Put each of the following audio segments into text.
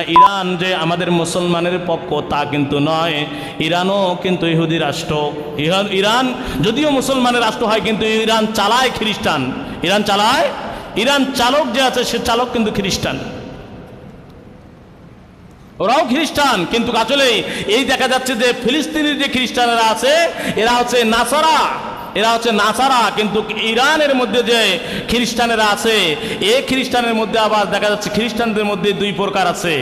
Iran যে আমাদের মুসলমানের পক্ষ, তা কিন্তু নয়। ইরানও কিন্তু ইহুদি রাষ্ট্র। ইরান যদিও মুসলমানের রাষ্ট্র হয়, কিন্তু ইরান চালায় খ্রিস্টান। ইরান চালায়? ইরান চালক যে আছে, সে চালক কিন্তু খ্রিস্টান। ওরাও খ্রিস্টান, কিন্তু আসলে এই দেখা যাচ্ছে যে ফিলিস্তিনের যে খ্রিস্টানেরা আছে, এরা হচ্ছে নাসারা। এরা হচ্ছে নাসারা, কিন্তু ইরানের মধ্যে যে খ্রিস্টানেরা আছে এই খ্রিস্টানের মধ্যে আবার দেখা যাচ্ছে খ্রিস্টানদের মধ্যে দুই প্রকার আছে,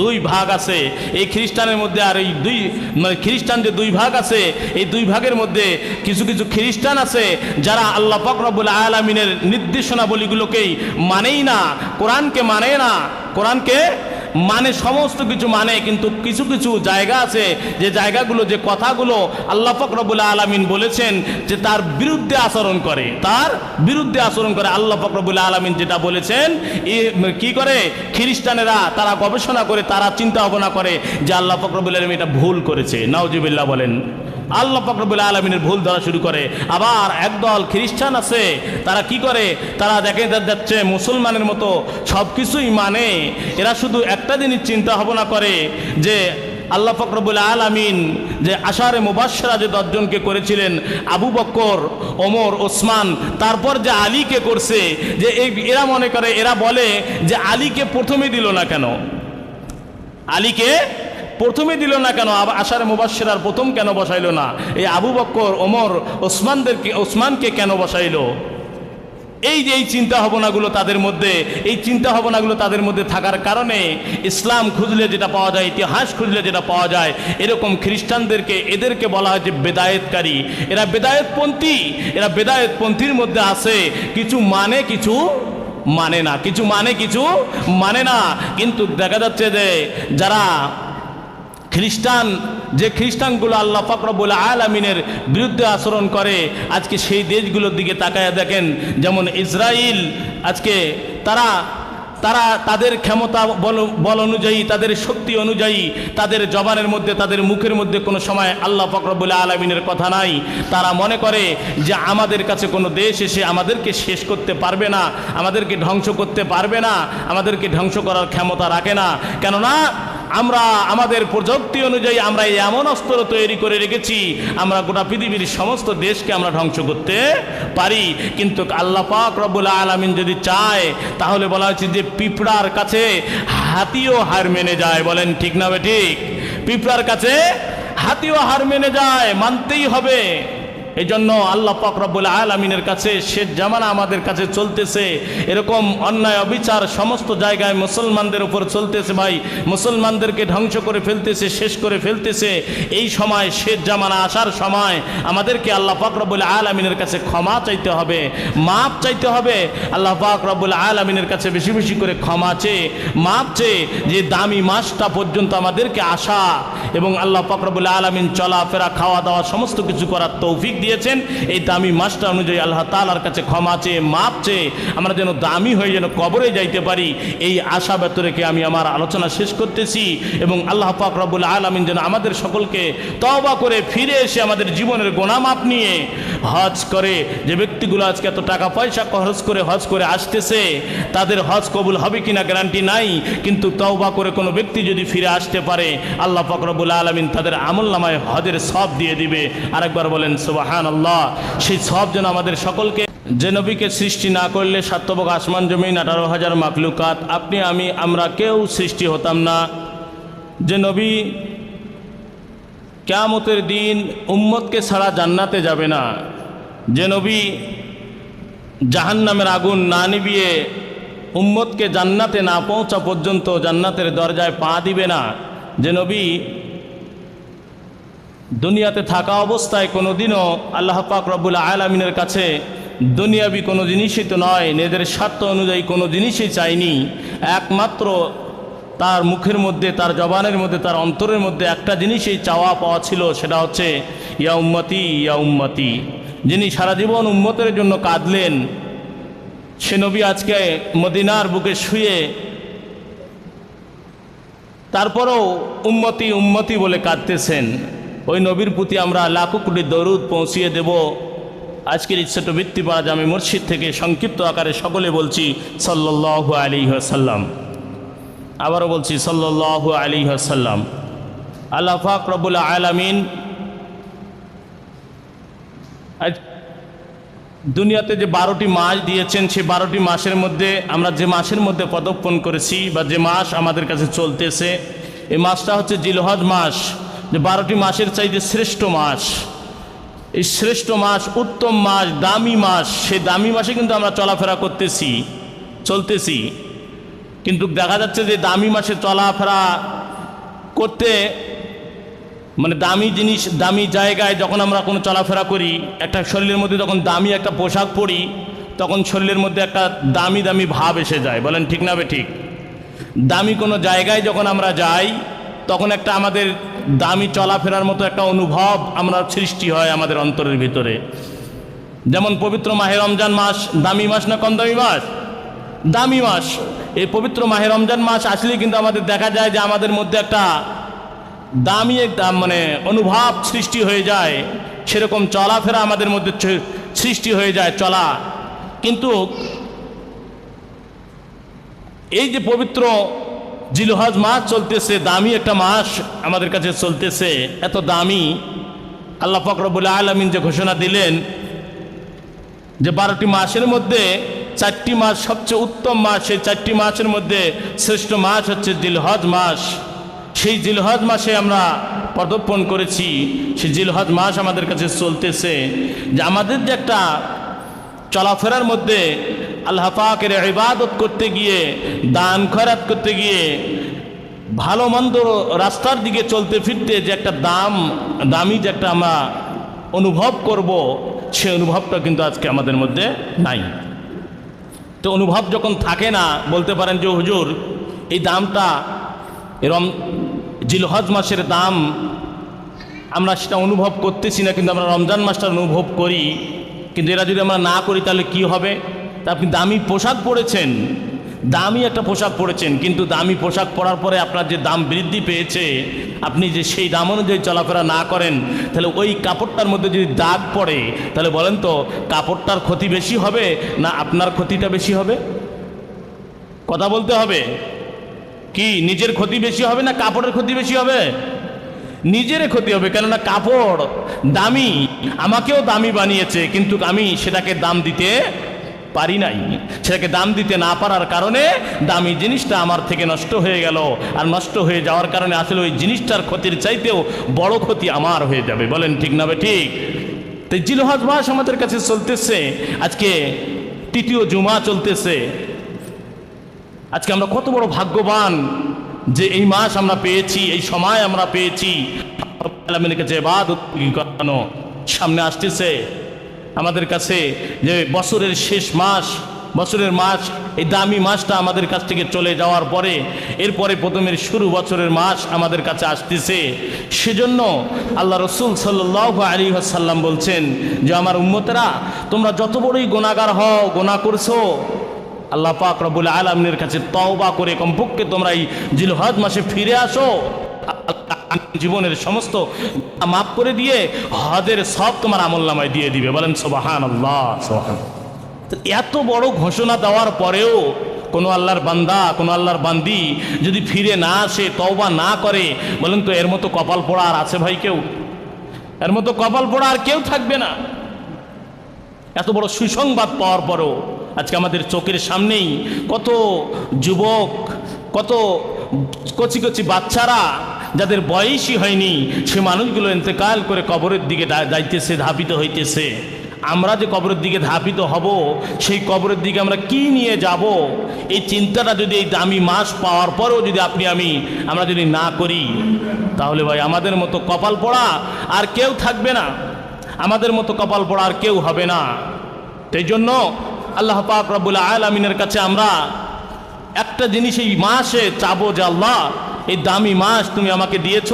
দুই ভাগ আছে। এই খ্রিস্টানের মধ্যে আর এই দুই মানে খ্রিস্টান যে দুই ভাগ আছে, এই দুই ভাগের মধ্যে কিছু কিছু খ্রিস্টান আছে যারা আল্লাহ ফকরবুল আলমিনের নির্দেশনাবলীগুলোকেই মানেই না, কোরআনকে মানে না, কোরআনকে মানে সমস্ত কিছু মানে কিন্তু কিছু কিছু জায়গা আছে, যে জায়গাগুলো, যে কথাগুলো আল্লাহ ফকরবুল আলমিন বলেছেন যে তার বিরুদ্ধে আচরণ করে। তার বিরুদ্ধে আচরণ করে আল্লাহ ফকরবুল আলমিন যেটা বলেছেন কি করে? খ্রিস্টানেরা তারা গবেষণা করে, তারা চিন্তা ভাবনা করে যে আল্লাহ ফকরবুল আলম এটা ভুল করেছে। নাওজিবিল্লাহ বলেন। আল্লাহ ফকরবুল আলমিনের ভুল ধরা শুরু করে। আবার একদল খ্রিস্টান আছে, তারা কি করে? তারা দেখে যাচ্ছে মুসলমানের মতো সব কিছুই মানে এরা শুধু একটা জিনিস চিন্তা ভাবনা করে যে আল্লাহ ফকরবুল আলমিন যে আশারে মুবাসরা যে দশজনকে করেছিলেন, আবু বক্কর, ওমর, ওসমান, তারপর যে আলীকে করছে, যে এই এরা মনে করে, এরা বলে যে আলীকে প্রথমে দিল না কেন? আলীকে প্রথমে দিল না কেন? আশারে মুবাসিরার প্রথম কেন বসাইলো না? এই আবু বক্কর, ওমর, ওসমানদেরকে ওসমানকে কেন বসাইলো? এই যে এই চিন্তা ভাবনাগুলো তাদের মধ্যে এই চিন্তা ভাবনাগুলো তাদের মধ্যে থাকার কারণে ইসলাম খুঁজলে যেটা পাওয়া যায়, ইতিহাস খুঁজলে যেটা পাওয়া যায়, এরকম খ্রিস্টানদেরকে এদেরকে বলা হয় যে বেদায়েতকারী। এরা বেদায়েতপন্থী। এরা বেদায়েতপন্থীর মধ্যে আছে। কিছু মানে কিছু মানে না। কিছু মানে কিছু মানে না। কিন্তু দেখা যাচ্ছে যে যারা খ্রিস্টান, যে খ্রিস্টানগুলো আল্লাহ ফকরবুল আলমিনের বিরুদ্ধে আচরণ করে, আজকে সেই দেশগুলোর দিকে তাকায় দেখেন, যেমন ইসরায়েল আজকে তারা তারা তাদের ক্ষমতা বল বল অনুযায়ী, তাদের শক্তি অনুযায়ী, তাদের জবানের মধ্যে, তাদের মুখের মধ্যে কোনো সময় আল্লাহ ফকরবুল আলমিনের কথা নাই। তারা মনে করে যে আমাদের কাছে কোনো দেশ এসে আমাদেরকে শেষ করতে পারবে না, আমাদেরকে ধ্বংস করতে পারবে না, আমাদেরকে ধ্বংস করার ক্ষমতা রাখে না। কেননা আমরা আমাদের প্রযুক্তি অনুযায়ী আমরা এমন অস্ত্র তৈরি করে রেখেছি, আমরা গোটা পৃথিবীর সমস্ত দেশকে আমরা ধ্বংস করতে পারি। কিন্তু আল্লাহ পাক রব্বুল আলমিন যদি চায়, তাহলে বলা হচ্ছে যে পিঁপড়ার কাছে হাতিও হার মেনে যায়। বলেন ঠিক না ঠিক? পিঁপড়ার কাছে হাতিও হার মেনে যায়, মানতেই হবে। এই জন্য আল্লাহ পাক রব্বুল আলমিনের কাছে শেষ জামানা আমাদের কাছে চলতেছে। এরকম অন্যায়, অবিচার সমস্ত জায়গায় মুসলমানদের উপর চলতেছে ভাই। মুসলমানদেরকে ধ্বংস করে ফেলতেছে, শেষ করে ফেলতেছে। এই সময় শেষ জামানা আসার সময় আমাদেরকে আল্লাহ পাক রব্বুল আলমিনের কাছে ক্ষমা চাইতে হবে মাপ চাইতে হবে। আল্লাহ পাক রব্বুল আলমিনের কাছে বেশি বেশি করে ক্ষমা চেয়ে মাপ চেয়ে যে দামি মাসটা পর্যন্ত আমাদেরকে আসা এবং আল্লাহ পাক রব্বুল আলমিন চলাফেরা, খাওয়া দাওয়া সমস্ত কিছু করার তৌফিক দিয়েছেন, এই দামি মাসটা অনুযায়ী আল্লাহ তালার কাছে ক্ষমা চেয়ে, মাপ চেয়ে আমরা যেন দামি হয়ে যেন কবরে যাইতে পারি। এই আশা ব্যক্ত রেখে আমি আমার আলোচনা শেষ করতেছি এবং আল্লাহ পাক আলমিন যেন আমাদের সকলকে তবা করে ফিরে এসে আমাদের জীবনের গোনামাপ নিয়ে হজ করে। যে ব্যক্তিগুলো আজকে এত টাকা পয়সা খরচ করে হজ করে আসতেছে, তাদের হজ কবুল হবে কিনা গ্যারান্টি নাই, কিন্তু তওবা করে কোনো ব্যক্তি যদি ফিরে আসতে পারে, আল্লাহ ফকরবুল আলমিন তাদের আমল নামায় হজের সব দিয়ে দিবে। আরেকবার বলেন সুবাহান আল্লাহ সেই সব যেন আমাদের সকলকে, যে নবীকে সৃষ্টি না করলে সাত্যবক আসমান জমিন আঠারো হাজার মাকলুকাত আপনি, আমি, আমরা কেউ সৃষ্টি হতাম না। যে নবী কেয়ামতের দিন উম্মতকে ছাড়া জান্নাতে যাবে না। যে নবী জাহান্নামের আগুন না নিবিয়ে উম্মতকে জান্নাতে না পৌঁছা পর্যন্ত জান্নাতের দরজায় পা দিবে না। যে নবী দুনিয়াতে থাকা অবস্থায় কোনো দিনও আল্লাহ পাক রব্বুল আলমিনের কাছে দুনিয়াবি কোনো জিনিসই তো নয়, নিজেদের স্বার্থ অনুযায়ী কোনো জিনিসই চাইনি একমাত্র তার মুখের মধ্যে, তার জবানের মধ্যে, তার অন্তরের মধ্যে একটা জিনিসই চাওয়া পাওয়া ছিল, সেটা হচ্ছে ইয়া উম্মতি ইয়া উম্মতি যিনি সারা জীবন উম্মতের জন্য কাঁদলেন, সে নবী আজকে মদিনার বুকে শুয়ে তারপরও উম্মতি উম্মতি বলে কাঁদতেছেন। ওই নবীর প্রতি আমরা লাখো কোটি দরুদ পৌঁছিয়ে দেব। আজকের ইচ্ছাট বৃত্তিপাড়া জামে মসজিদ থেকে সংক্ষিপ্ত আকারে সকলে বলছি সাল্লাহ আলী সাল্লাম আবারও বলছি সাল্লাহ আলী আসাল্লাম আল্লাহ ফাক রবুল আলামিন দুনিয়াতে যে বারোটি মাস দিয়েছেন, সেই বারোটি মাসের মধ্যে আমরা যে মাসের মধ্যে পদক্ষণ করেছি বা যে মাস আমাদের কাছে চলতেছে, এই মাসটা হচ্ছে জিলহজ মাস। যে বারোটি মাসের চাইতে শ্রেষ্ঠ মাস। এই শ্রেষ্ঠ মাস, উত্তম মাস, দামি মাস, সেই দামি মাসে কিন্তু আমরা চলাফেরা করতেছি, চলতেছি। কিন্তু দেখা যাচ্ছে যে দামি মাসে চলাফেরা করতে মানে দামি জিনিস, দামি জায়গায় যখন আমরা কোনো চলাফেরা করি, একটা শরীরের মধ্যে যখন দামি একটা পোশাক পরি, তখন শরীরের মধ্যে একটা দামি দামি ভাব এসে যায়। বলেন ঠিক না বে ঠিক? দামি কোনো জায়গায় যখন আমরা যাই তখন একটা আমাদের দামি চলাফেরার মতো একটা অনুভব আমরা সৃষ্টি হয় আমাদের অন্তরের ভিতরে। যেমন পবিত্র মাহে রমজান মাস, দামি মাস না কম দামি মাস? দামি মাস। এই পবিত্র মাহে রমজান মাস আসলে কিন্তু আমাদের দেখা যায় যে আমাদের মধ্যে একটা দামি একটা মানে অনুভব সৃষ্টি হয়ে যায়। সেরকম চলাফেরা আমাদের মধ্যে সৃষ্টি হয়ে যায় চলা। কিন্তু এই যে পবিত্র জিলহজ মাস চলতেছে, দামি একটা মাস আমাদের কাছে চলতেছে, এত দামি। আল্লাহ ফকরবুল আলমিন যে ঘোষণা দিলেন যে বারোটি মাসের মধ্যে চারটি মাস সবচেয়ে উত্তম মাস, সেই চারটি মাসের মধ্যে শ্রেষ্ঠ মাস হচ্ছে জিলহজ মাস। সেই জিলহজ মাসে আমরা পদর্পণ করেছি, সেই জিলহজ মাস আমাদের কাছে চলতেছে। যে আমাদের যে একটা চলাফেরার মধ্যে আল্লাহ পাকের ইবাদত করতে গিয়ে, দান খয়রাত করতে গিয়ে, ভালো মন্দ রাস্তার দিকে চলতে ফিরতে যে একটা দাম, দামি যে একটা আমরা অনুভব করব, সে অনুভবটা কিন্তু আজকে আমাদের মধ্যে নাই। তো অনুভব যখন থাকে না, বলতে পারেন যে, হুজুর, এই দামটা এরম জিলহজ মাসের দাম, আমরা সেটা অনুভব করতেছি না, কিন্তু আমরা রমজান মাসটা অনুভব করি, কিন্তু এরা যদি আমরা না করি, তাহলে কি হবে? আপনি দামি পোশাক পরেছেন। দামি একটা পোশাক পরেছেন, কিন্তু দামি পোশাক পরার পরে আপনার যে দাম বৃদ্ধি পেয়েছে, আপনি যে সেই দাম অনুযায়ী চলাফেরা না করেন, তাহলে ওই কাপড়টার মধ্যে যদি দাগ পড়ে, তাহলে বলেন তো, কাপড়টার ক্ষতি বেশি হবে না আপনার ক্ষতিটা বেশি হবে? কথা বলতে হবে। কি, নিজের ক্ষতি বেশি হবে না কাপড়ের ক্ষতি বেশি হবে? নিজের ক্ষতি হবে, কেননা কাপড় দামি, আমাকেও দামি বানিয়েছে, কিন্তু আমি সেটাকে দাম দিতে পারি নাই। সেটাকে দাম দিতে না পারার কারণে দামি জিনিসটা আমার থেকে নষ্ট হয়ে গেল। আর নষ্ট হয়ে যাওয়ার কারণে আসলে ওই জিনিসটার ক্ষতির চাইতেও বড় ক্ষতি আমার হয়ে যাবে। বলেন, ঠিক না ঠিক? তাই জিলহজ মাস আমাদের কাছে চলতেছে। আজকে তৃতীয় জুমা চলতেছে। আজকে আমরা কত বড় ভাগ্যবান যে এই মাস আমরা পেয়েছি, এই সময় আমরা পেয়েছি। কাছে ইবাদত করানো সামনে আসতেছে। আমাদের কাছে যে বছরের শেষ মাস, বছরের মাস, এই দামি মাসটা আমাদের কাছ থেকে চলে যাওয়ার পরে, এরপরে প্রথমের শুরু বছরের মাস আমাদের কাছে আসতেছে। সেজন্য আল্লাহ রসুল সাল্লাহ আলী সাল্লাম বলছেন যে, আমার উম্মতেরা, তোমরা যত বড়ই গোনাগার হও গোনা করছ, আল্লাহ পাক রবুল আলমিনের কাছে তওবা করে কমপক্ষে তোমরা এই জিলহজ মাসে ফিরে আসো। জীবনের সমস্ত মাফ করে দিয়ে হজের সব তোমার আমল নামায় দিয়ে দিবে। বলেন সোবাহান আল্লাহ সোবাহান তো এত বড় ঘোষণা দেওয়ার পরেও কোনো আল্লাহর বান্দা, কোনো আল্লাহর বান্দি যদি ফিরে না আসে, তওবা না করে, বলেন তো এর মতো কপাল পোড়া আর আছে ভাই কেউ? এর মতো কপাল পোড়া আর কেউ থাকবে না। এত বড় সুসংবাদ পাওয়ার পরও আজকে আমাদের চোখের সামনেই কত যুবক, কত কচি কচি বাচ্চারা যাদের বয়সই হয়নি, সে মানুষগুলো ইন্তেকাল করে কবরের দিকে যাইতেছে, ধাপিত হইতেছে। আমরা যে কবরের দিকে ধাপিত হব, সেই কবরের দিকে আমরা কি নিয়ে যাব? এই চিন্তাটা যদি এই দামি মাস পাওয়ার পরেও যদি আপনি আমি, আমরা যদি না করি, তাহলে ভাই আমাদের মতো কপাল পড়া আর কেউ থাকবে না। আমাদের মতো কপাল পড়া আর কেউ হবে না। সেই জন্য আল্লাহ পাক রব্বুল আলমিনের কাছে আমরা একটা জিনিস এই মাসে চাবো যে আল্লাহ এই দামি মাস তুমি আমাকে দিয়েছ।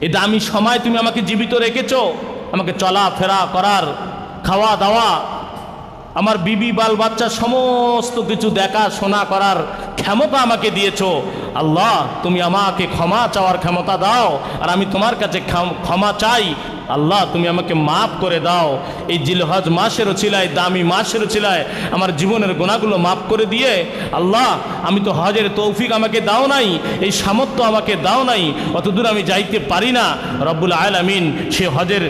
এই দামি সময় তুমি আমাকে জীবিত রেখেছ। আমাকে চলা ফেরা করার খাওয়া দাওয়া আমার বিবি বাল বাচ্চা সমস্ত কিছু দেখা, শোনা করার ক্ষমতা আমাকে দিয়েছ। আল্লাহ, তুমি আমাকে ক্ষমা চাওয়ার ক্ষমতা দাও। আর আমি তোমার কাছে ক্ষম- ক্ষমা চাই। আল্লাহ, তুমি আমাকে মাফ করে দাও। এই জিলহজ মাসেরও ছিলায় দামি মাসেরও ছিলায় আমার জীবনের গোনাগুলো মাফ করে দিয়ে, আল্লাহ, আমি তো হজের তৌফিক আমাকে দাও নাই, এই সামর্থ্য আমাকে দাও নাই, অতদূর আমি যাইতে পারি না। রব্বুল আমিন সে হজের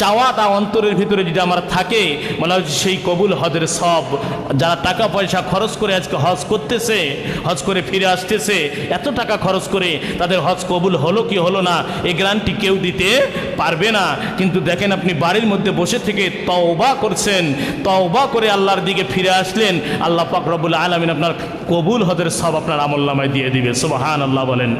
চাওয়া তা অন্তরের ভিতরে যদি আমার থাকে, মনে হচ্ছে সেই কবুল হজের সব, যারা টাকা পয়সা খরচ করে আজকে হজ করতেছে, হজ করে ফিরে আসতেছে, এত টাকা খরচ করে তাদের হজ কবুল হলো কি হলো না, এই গ্রান্টি কেউ দিতে পারবে না। কিন্তু দেখেন আপনি বাড়ির মধ্যে বসে থেকে তওবা করছেন, তওবা করে আল্লাহর দিকে ফিরে আসলেন, আল্লাহ পাক আলমিন আপনার কবুল হজের সব আপনার আমল নামায় দিয়ে দিবে। সুবাহান আল্লাহ বলেন।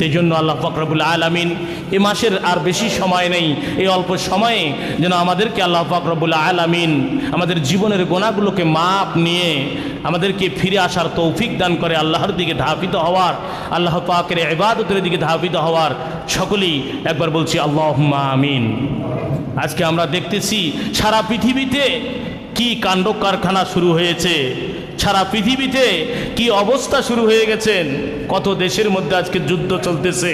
সেই জন্য আল্লাহ ফকরবুল আলমিন এ মাসের আর বেশি সময় নেই, এই অল্প সময়ে যেন আমাদেরকে আল্লাহ ফকরবুল আলমিন আমাদের জীবনের গোনাগুলোকে মাপ নিয়ে আমাদেরকে ফিরে আসার তৌফিক দান করে আল্লাহর দিকে ধাপিত হওয়ার, আল্লাহ পাকের ইবাদতের দিকে ধাপিত হওয়ার সকলেই একবার বলছি আল্লাহ আমিন। আজকে আমরা দেখতেছি সারা পৃথিবীতে কি কাণ্ড কারখানা শুরু হয়েছে। সারা পৃথিবীতে কি অবস্থা শুরু হয়ে গেছেন? কত দেশের মধ্যে আজকে যুদ্ধ চলতেছে?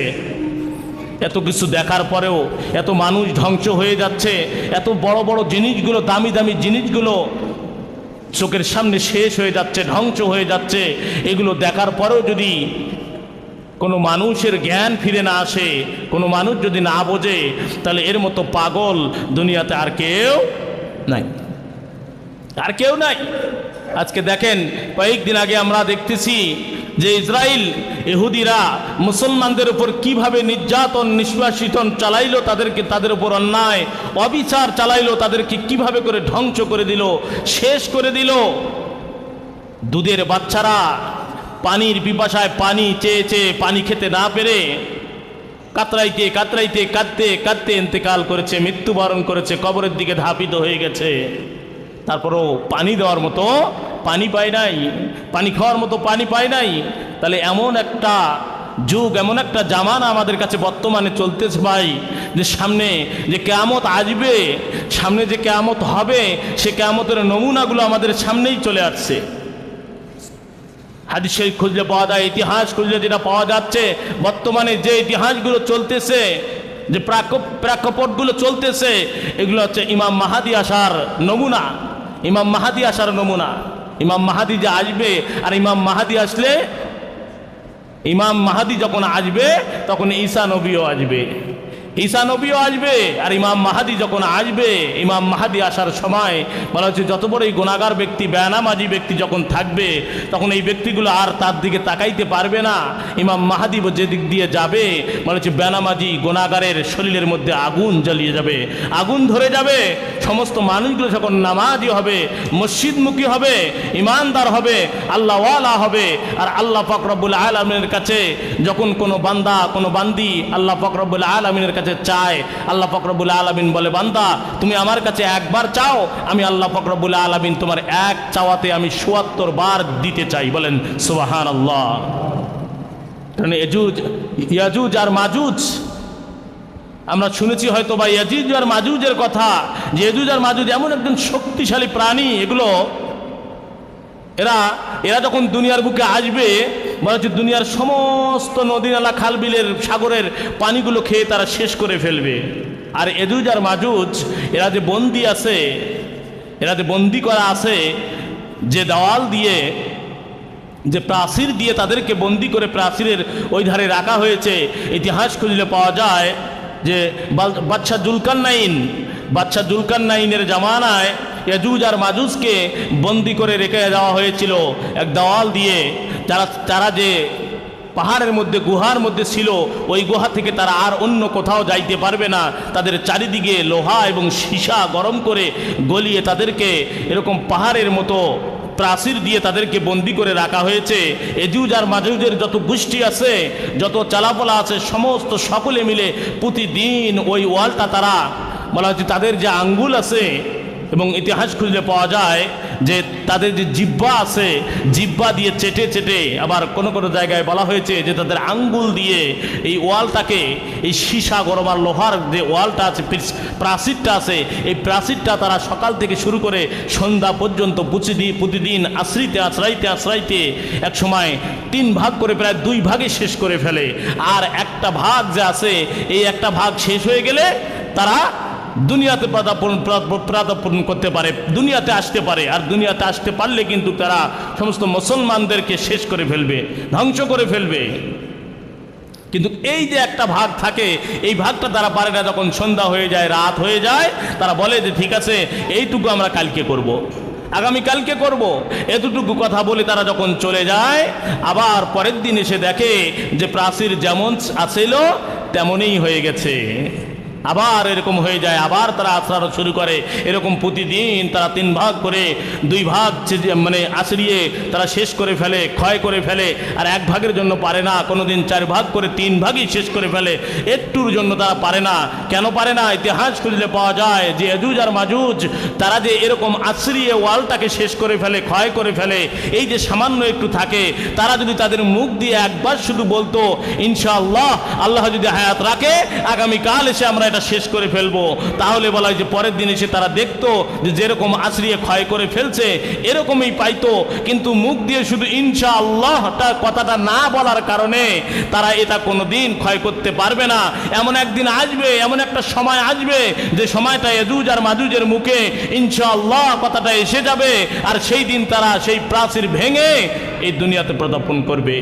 এত কিছু দেখার পরেও এত মানুষ ধ্বংস হয়ে যাচ্ছে, এত বড় বড় জিনিসগুলো, দামি দামি জিনিসগুলো চোখের সামনে শেষ হয়ে যাচ্ছে, ধ্বংস হয়ে যাচ্ছে। এগুলো দেখার পরেও যদি কোনো মানুষের জ্ঞান ফিরে না আসে, কোনো মানুষ যদি না বোঝে, তাহলে এর মতো পাগল দুনিয়াতে আর কেউ নাই। আর কেউ নাই। আজকে দেখেন, কয়েকদিন আগে আমরা দেখতেছি যে ইসরায়েল ইহুদিরা মুসলমানদের উপর কীভাবে নির্যাতন নিষ্কাশিতন চালাইলো তাদেরকে, তাদের উপর অন্যায়, অবিচার চালাইলো তাদেরকে কীভাবে করে ধ্বংস করে দিল, শেষ করে দিল। দুধের বাচ্চারা পানির পিপাসায় পানি চেয়ে চেয়ে পানি খেতে না পেরে কাতরাইতে কাতরাইতে, কাঁদতে কাঁদতে ইন্তেকাল করেছে, মৃত্যুবরণ করেছে, কবরের দিকে ধাপিত হয়ে গেছে। তারপরও পানি দেওয়ার মতো পানি পায় নাই, পানি খাওয়ার মতো পানি পায় নাই। তাহলে এমন একটা যুগ, এমন একটা জামানা আমাদের কাছে বর্তমানে চলতেছে ভাই, যে সামনে যে কেয়ামত আসবে, সামনে যে কেয়ামত হবে, সে কেয়ামতের নমুনাগুলো আমাদের সামনেই চলে আসছে। হাদিস শরীফ খুঁজলে পাওয়া যায়, ইতিহাস খুঁজলে যেটা পাওয়া যাচ্ছে, বর্তমানে যে ইতিহাসগুলো চলতেছে, যে প্রাক- প্রেক্ষাপটগুলো চলতেছে, এগুলো হচ্ছে ইমাম মাহাদি আসার নমুনা। ইমাম মাহাদি আসার নমুনা। ইমাম মাহাদি যে আসবে, আর ইমাম মাহাদি আসলে, ইমাম মাহাদি যখন আসবে, তখন ঈশা নবীও আসবে। ঈসা নবীও আসবে আর ইমাম মাহাদি যখন আসবে, ইমাম মাহাদি আসার সময় বলা হচ্ছে, যত বড় এই গুণাগার ব্যক্তি বেয়ানামাজি ব্যক্তি যখন থাকবে, তখন এই ব্যক্তিগুলো আর তার দিকে তাকাইতে পারবে না। ইমাম মাহাদি যে দিক দিয়ে যাবে, বলা হচ্ছে বেনামাজি গোনাগারের শরীরের মধ্যে আগুন জ্বালিয়ে যাবে। আগুন ধরে যাবে, সমস্ত মানুষগুলো যখন নামাজি হবে, মসজিদমুখী হবে, ইমানদার হবে, আল্লাহওয়ালা হবে, আর আল্লাহ ফকরবুল আলমিনের কাছে যখন কোনো বান্দা, কোনো বান্দি আল্লাহ ফকরবুল আলমিনের কাছে চায় আল্লাহ ফকরবুল আলমিন বলে, বান্দা, তুমি আমার কাছে একবার চাও, আমি আল্লাহ ফকরবুল আলমিন তোমার এক চাওয়াতে আমি চুয়াত্তর বার দিতে চাই। বলেন সুবাহান আল্লাহ এজুজ ইয়াজুজ আর মাজুজ, আমরা শুনেছি হয়তো বা ইয়াজুজ আর মাজুজের কথা, যে এজুজ আর মাজুজ এমন একজন শক্তিশালী প্রাণী, এগুলো, এরা এরা যখন দুনিয়ার বুকে আসবে মনে হচ্ছে দুনিয়ার সমস্ত নদী নালা খাল বিলের সাগরের পানিগুলো খেয়ে তারা শেষ করে ফেলবে। আর এজুজ আর মাজুজ, এরা যে বন্দি আছে, এরা যে বন্দি করা আছে, যে দেওয়াল দিয়ে, যে প্রাচীর দিয়ে তাদেরকে বন্দি করে প্রাচীরের ওই ধারে রাখা হয়েছে, ইতিহাস খুঁজলে পাওয়া যায় যে বাচ্চা জুলকান নাইন বাদশাহ জুলকান নাইনের জামানায় ইয়াজুজ আর মাজুজকে বন্দি করে রেখে দেওয়া হয়েছিল। এক দেওয়াল দিয়ে যারা, তারা যে পাহাড়ের মধ্যে, গুহার মধ্যে ছিল, ওই গুহা থেকে তারা আর অন্য কোথাও যাইতে পারবে না। তাদের চারিদিকে লোহা এবং সীসা গরম করে গলিয়ে তাদেরকে এরকম পাহাড়ের মতো প্রাচীর দিয়ে তাদেরকে বন্দি করে রাখা হয়েছে। এজুজ আর মাজুজের যত গোষ্ঠী আছে, যত চালাপলা আছে, সমস্ত সকলে মিলে প্রতিদিন ওই ওয়ালটা তারা, বলা হচ্ছে তাদের যে আঙ্গুল আছে এবং ইতিহাস খুঁজলে পাওয়া যায় যে তাদের যে জিব্বা আছে জিব্বা দিয়ে চেটে চেটে আবার কোনো কোনো জায়গায় বলা হয়েছে যে তাদের আঙ্গুল দিয়ে এই ওয়ালটাকে, এই সীসা গরম আর লোহার যে ওয়ালটা আছে প্রাচীরটা আছে, এই প্রাচীরটা তারা সকাল থেকে শুরু করে সন্ধ্যা পর্যন্ত প্রতিদিন প্রতিদিন আশ্রিতে, আশ্রাইতে আশ্রাইতে এক সময় তিন ভাগ করে প্রায় দুই ভাগে শেষ করে ফেলে। আর একটা ভাগ যে আছে, এই একটা ভাগ শেষ হয়ে গেলে তারা দুনিয়াতে প্রাদাপন করতে পারে, দুনিয়াতে আসতে পারে, আর দুনিয়াতে আসতে পারলে কিন্তু তারা সমস্ত মুসলমানদেরকে শেষ করে ফেলবে, ধ্বংস করে ফেলবে কিন্তু এই যে একটা ভাগ থাকে, এই ভাগটা তারা পারে না যখন সন্ধ্যা হয়ে যায়, রাত হয়ে যায়, তারা বলে যে, ঠিক আছে, এইটুকু আমরা কালকে করব। আগামী কালকে করব। এতটুকু কথা বলে তারা যখন চলে যায়, আবার পরের দিন এসে দেখে যে, প্রাচীর যেমন আছিল তেমনই হয়ে গেছে আবার এরকম হয়ে যায়, আবার তারা আছড়ানো শুরু করে। এরকম প্রতিদিন তারা তিন ভাগ করে, দুই ভাগ মানে আশ্রিয়ে তারা শেষ করে ফেলে, ক্ষয় করে ফেলে, আর এক ভাগের জন্য পারে না। কোনোদিন চার ভাগ করে, তিন ভাগই শেষ করে ফেলে। একটুর জন্য তারা পারে না। কেন পারে না? ইতিহাস খুঁজলে পাওয়া যায় যে এজুজ আর মাজুজ, তারা যে এরকম আশ্রিয়ে ওয়ালটাকে শেষ করে ফেলে, ক্ষয় করে ফেলে, এই যে সামান্য একটু থাকে, তারা যদি তাদের মুখ দিয়ে একবার শুধু বলতো, ইনশাআল্লাহ, আল্লাহ যদি হায়াত রাখে, আগামীকাল এসে আমরা এটা শেষ করে ফেলব। তাহলে বলা হয় যে পরের দিন এসে তারা দেখতো যে যেরকম আছড়িয়ে ক্ষয় করে ফেলছে, এরকমই পাইতো। কিন্তু মুখ দিয়ে শুধু ইনশাআল্লাহটা কথাটা না বলার কারণে তারা এটা কোনো দিন ক্ষয় করতে পারবে না। এমন একদিন আসবে, এমন একটা সময় আসবে যে সময়টা এজুজ আর মাজুজের মুখে ইনশাআল্লাহ কথাটা এসে যাবে। আর সেই দিন তারা সেই প্রাচীর ভেঙে এই দুনিয়াতে প্রদাপন করবে।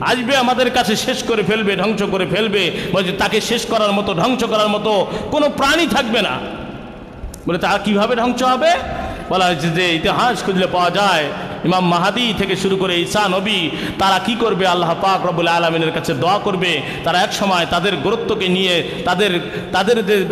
আসবে আমাদের কাছে শেষ করে ফেলবে, ধ্বংস করে ফেলবে। বলছে, তাকে শেষ করার মতো, ধ্বংস করার মতো কোনো প্রাণী থাকবে না। বলে, তা কীভাবে ধ্বংস হবে? বলা হয়েছে যে, ইতিহাস খুঁজলে পাওয়া যায়, ইমাম মাহাদি থেকে শুরু করে ঈসা নবী, তারা কি করবে? আল্লাহ পাক রবুল আলমিনের কাছে দোয়া করবে। তারা এক সময় তাদের গুরুত্বকে নিয়ে, তাদের তাদের যে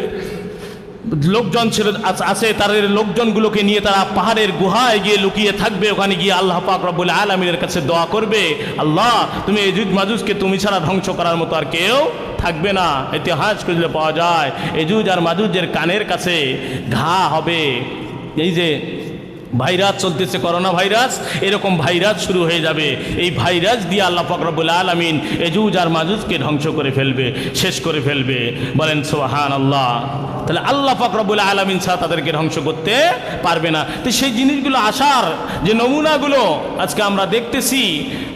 লোকজন ছিল, আছ- তাদের লোকজনগুলোকে নিয়ে তারা পাহাড়ের গুহায় গিয়ে লুকিয়ে থাকবে। ওখানে গিয়ে আল্লাহ পাক রব্বুল আলমীর কাছে দোয়া করবে। আল্লাহ, তুমি এই যুগ মাজুজকে তুমি ছাড়া ধ্বংস করার মতো আর কেউ থাকবে না। ইতিহাস খুঁজলে পাওয়া যায়। এজুজ আর মাজুজের কানের কাছে ঘা হবে। এই যে ভাইরাস চলতেছে করোনা ভাইরাস, এরকম ভাইরাস শুরু হয়ে যাবে। এই ভাইরাস দিয়ে আল্লাহ ফকরবুল আলমিন এজুজ আর মাজুজকে ধ্বংস করে ফেলবে, শেষ করে ফেলবে। বলেন সোহান আল্লাহ তাহলে আল্লাহ ফকরবুল আলমিন ছাড়া তাদেরকে ধ্বংস করতে পারবে না। তো সেই জিনিসগুলো আসার যে নমুনাগুলো আজকে আমরা দেখতেছি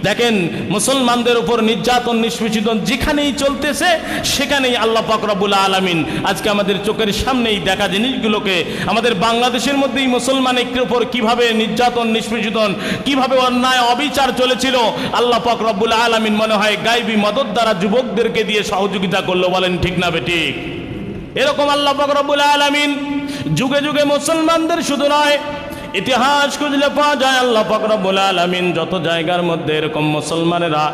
দেখেন, মুসলমানদের উপর নির্যাতন, নিষ্পেষিতন যেখানেই চলতেছে, সেখানেই আল্লাহ ফকরবুল আলমিন আজকে আমাদের চোখের সামনেই দেখা জিনিসগুলোকে আমাদের বাংলাদেশের মধ্যেই মুসলমানের উপর কীভাবে নির্যাতন, নিষ্পেষিতন, কীভাবে অন্যায়, অবিচার চলেছিল, আল্লাহ পাক রব্বুল আলমিন মনে হয় গাইবী মদত দ্বারা যুবকদেরকে দিয়ে সহযোগিতা করল, বলেন ঠিক না বেঠিক এরকম আল্লাহ পাক রব্বুল আলমিন যুগে যুগে মুসলমানদের শুধু নয় ইতিহাস খুঁজলে পাওয়া যায় আল্লাহ পাক রব্বুল আলমিন যত জায়গার মধ্যে এরকম মুসলমানেরা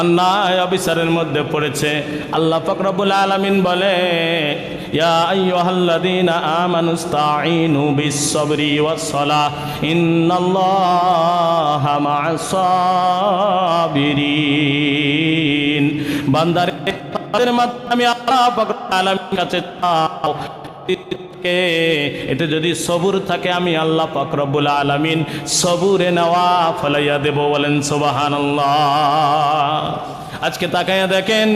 অন্যায় অবিচারের মধ্যে পড়েছে, আল্লাহ পাক রব্বুল আলমিন বলে আইয়ুহাল্লাযীনা আমানু ইসতাঈনু বিস-সাবরি ওয়াস-সালাহ, ইন্নাল্লাহা মা'আস সাবিরিন বান্দারে, তাদের মাধ্যমে আল্লাহ পাক রব্বুল আলামিনের কাছে চাও কে এতে যদি সবুর থাকে, আমি আল্লাহ পাকরবুল আলমিন সবুরে নেওয়া ফলাইয়া দেব বলেন সোবাহান আজকে তাকাইয়া দেখেন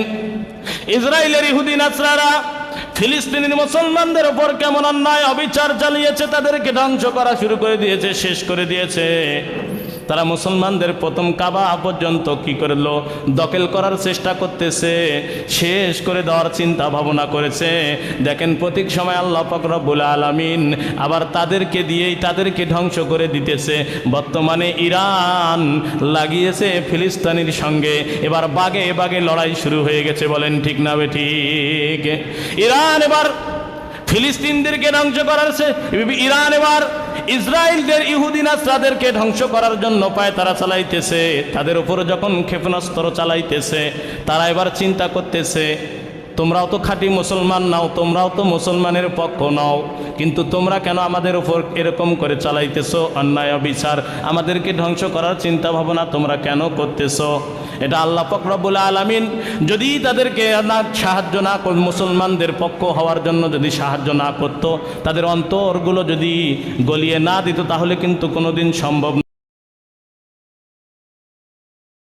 ইসরায়েলের ইহুদিন আসরারা ফিলিস্তিনি মুসলমানদের ওপর কেমন অন্যায় অবিচার চালিয়েছে, তাদেরকে ধ্বংস করা শুরু করে দিয়েছে, শেষ করে দিয়েছে। তারা মুসলমানদের প্রথম কাবা পর্যন্ত কি করল? দখল করার চেষ্টা করতেছে, শেষ করে দেওয়ার চিন্তা ভাবনা করেছে। দেখেন, প্রতীক সময় আল্লাহ ফকরবুল আলমিন আবার তাদেরকে দিয়েই তাদেরকে ধ্বংস করে দিতেছে। বর্তমানে ইরান লাগিয়েছে ফিলিস্তানির সঙ্গে। এবার বাগে বাগে লড়াই শুরু হয়ে গেছে, বলেন ঠিক না বে ঠিক? ইরান এবার ফিলিস্তিনদেরকে ধ্বংস করার ইরান এবার ইসরায়েলদের ইহুদিন আসরাদেরকে ধ্বংস করার জন্য পায় তারা চালাইতেছে। তাদের উপর যখন ক্ষেপণাস্ত্র চালাইতেছে, তারা এবার চিন্তা করতেছে তোমরাও তো খাঁটি মুসলমান নাও, তোমরাও তো মুসলমানের পক্ষ নাও। কিন্তু তোমরা কেন আমাদের উপর এরকম করে চালাইতেছো অন্যায় বিচার আমাদেরকে ধ্বংস করার চিন্তা ভাবনা তোমরা কেন করতেছো? এটা আল্লাহ ফকরবুল আলমিন যদি তাদেরকে না সাহায্য না মুসলমানদের পক্ষ হওয়ার জন্য যদি সাহায্য না করতো, তাদের অন্তরগুলো যদি গলিয়ে না দিত, তাহলে কিন্তু কোনোদিন সম্ভব